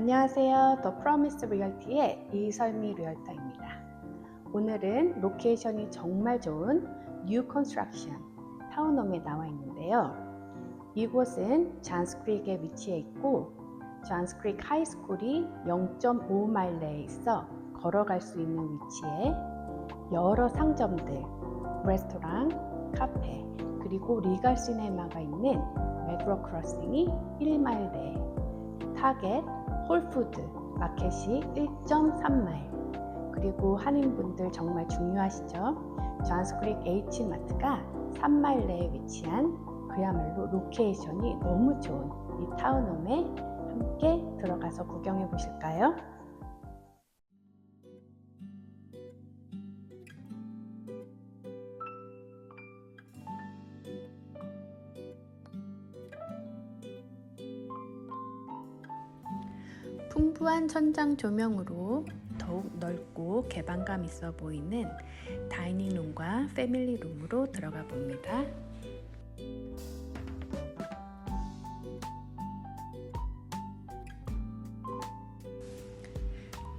안녕하세요. 더 프로미스 리얼티의 이설미 리얼터입니다. 오늘은 로케이션이 정말 좋은 뉴 컨스트럭션 타운홈에 나와 있는데요. 이곳은 잔스크릭에 위치해 있고 잔스크릭 하이스쿨이 0.5마일 내에 있어 걸어갈 수 있는 위치에 여러 상점들, 레스토랑, 카페, 그리고 리갈 시네마가 있는 메트로 크로싱이 1마일 내에 타겟, 홀푸드, 마켓이 1.3마일 그리고 한인분들 정말 중요하시죠? 존스크릭 H마트가 3마일 내에 위치한 그야말로 로케이션이 너무 좋은 이 타운홈에 함께 들어가서 구경해 보실까요? 풍부한 천장 조명으로 더욱 넓고 개방감 있어 보이는 다이닝룸과 패밀리룸으로 들어가 봅니다.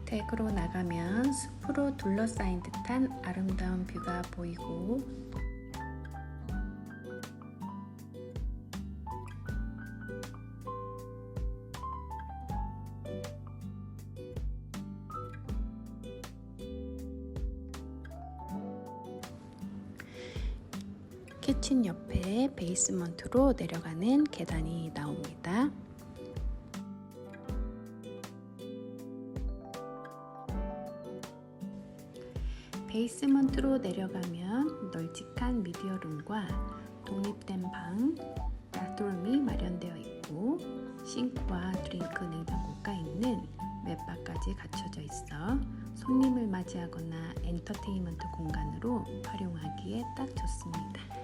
댁으로 나가면 숲으로 둘러싸인 듯한 아름다운 뷰가 보이고 키친 옆에 베이스먼트로 내려가는 계단이 나옵니다. 베이스먼트로 내려가면 널찍한 미디어룸과 독립된 방, 바스룸이 마련되어 있고 싱크와 드링크 냉장고가 있는 웹바까지 갖춰져 있어 손님을 맞이하거나 엔터테인먼트 공간으로 활용하기에 딱 좋습니다.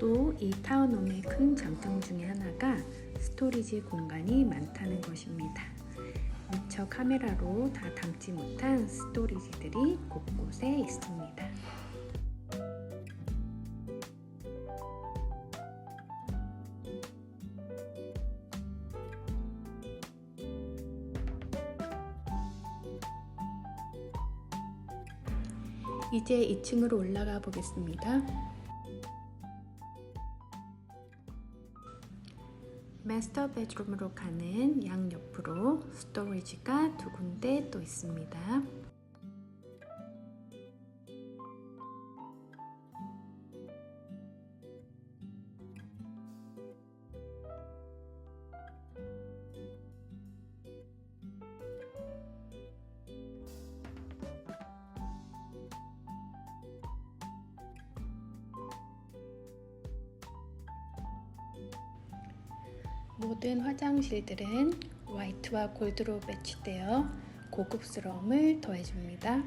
또 이 타운홈의 큰 장점 중에 하나가 스토리지 공간이 많다는 것입니다. 미처 카메라로 다 담지 못한 스토리지들이 곳곳에 있습니다. 이제 2층으로 올라가 보겠습니다. 마스터 베드룸으로 가는 양옆으로 스토리지가 두 군데 또 있습니다. 모든 화장실들은 화이트와 골드로 배치되어 고급스러움을 더해줍니다.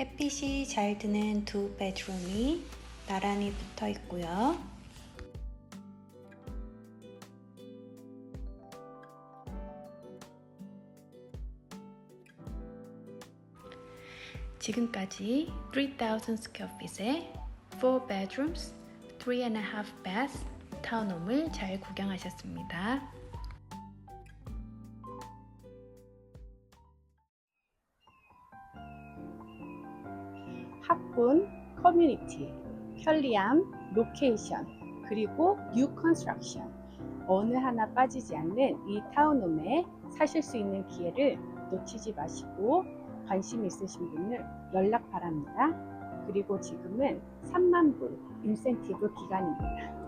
햇빛이 잘 드는 두 베드룸이 나란히 붙어 있고요. 지금까지 3,000 square feet의 4 bedrooms, 3 and a half baths 타운홈을 잘 구경하셨습니다. 학군, 커뮤니티, 편리함, 로케이션, 그리고 뉴 컨스트럭션 어느 하나 빠지지 않는 이 타운홈에 사실 수 있는 기회를 놓치지 마시고 관심 있으신 분을 연락 바랍니다. 그리고 지금은 3만 불 인센티브 기간입니다.